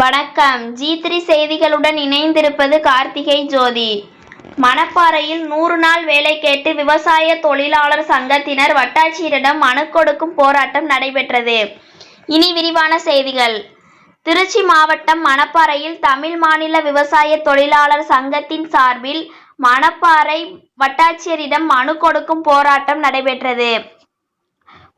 வணக்கம். G three செய்திகளுடன் இணைந்திருப்பது கார்த்திகை ஜோதி. மணப்பாறையில் நூறு நாள் வேலை கேட்டு விவசாய தொழிலாளர் சங்கத்தினர் வட்டாட்சியரிடம் மனு கொடுக்கும் போராட்டம் நடைபெற்றது. இனி விரிவான செய்திகள். திருச்சி மாவட்டம் மணப்பாறையில் தமிழ் மாநில விவசாய தொழிலாளர் சங்கத்தின் சார்பில் மணப்பாறை வட்டாட்சியரிடம் மனு கொடுக்கும் போராட்டம் நடைபெற்றது.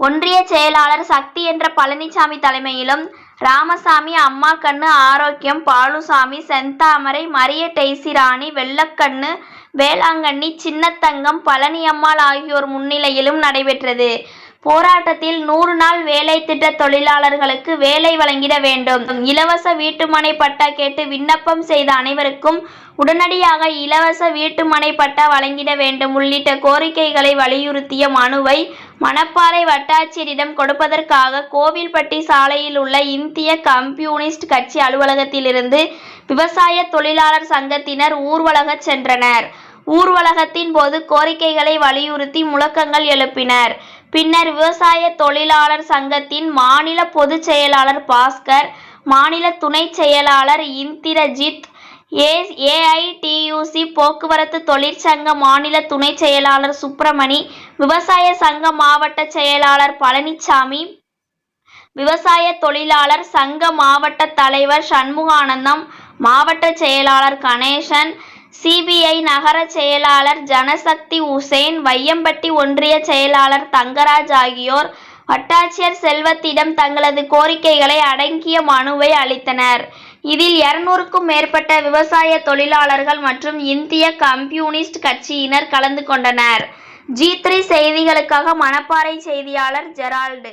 ஒன்றிய செயலாளர் சக்தி என்ற பழனிசாமி தலைமையிலும் ராமசாமி அம்மா கண்ணு ஆரோக்கியம் பாலுசாமி செந்தாமரை மரிய டெய்சிராணி வெள்ளக்கண்ணு வேளாங்கண்ணி சின்னத்தங்கம் பழனியம்மாள் ஆகியோர் முன்னிலையிலும் நடைபெற்றது. போராட்டத்தில் நூறு நாள் வேலை திட்ட தொழிலாளர்களுக்கு வேலை வழங்கிட வேண்டும். இலவச வீட்டுமனை பட்டா கேட்டு விண்ணப்பம் செய்த அனைவருக்கும் உடனடியாக இலவச வீட்டுமனை பட்டா வழங்கிட வேண்டும். உள்ளிட்ட கோரிக்கைகளை வலியுறுத்திய மனுவை மணப்பாறை வட்டாட்சியரிடம் கொடுப்பதற்காக கோவில்பட்டி சாலையில் உள்ள இந்திய கம்யூனிஸ்ட் கட்சி அலுவலகத்திலிருந்து விவசாய தொழிலாளர் சங்கத்தினர் ஊர்வலகச் சென்றனர். ஊர்வலகத்தின் போது கோரிக்கைகளை வலியுறுத்தி முழக்கங்கள் எழுப்பினர். பின்னர் விவசாய தொழிலாளர் சங்கத்தின் மாநில பொதுச் செயலாளர் பாஸ்கர் மாநில துணை செயலாளர் இந்திரஜித் ஏ ஏஐடியூசி போக்குவரத்து தொழிற்சங்க மாநில துணை செயலாளர் சுப்பிரமணி விவசாய சங்க மாவட்ட செயலாளர் பழனிசாமி விவசாய தொழிலாளர் சங்க மாவட்ட தலைவர் சண்முகானந்தம் மாவட்ட செயலாளர் கணேசன் சிபிஐ நகர செயலாளர் ஜனசக்தி உசேன் வையம்பட்டி ஒன்றிய செயலாளர் தங்கராஜ் ஆகியோர் வட்டாட்சியர் செல்வத்திடம் தங்களது கோரிக்கைகளை அடங்கிய மனுவை அளித்தனர். இதில் இருநூறுக்கும் மேற்பட்ட விவசாய தொழிலாளர்கள் மற்றும் இந்திய கம்யூனிஸ்ட் கட்சியினர் கலந்து கொண்டனர். ஜி த்ரீ செய்திகளுக்காக மணப்பாறை செய்தியாளர் ஜெரால்டு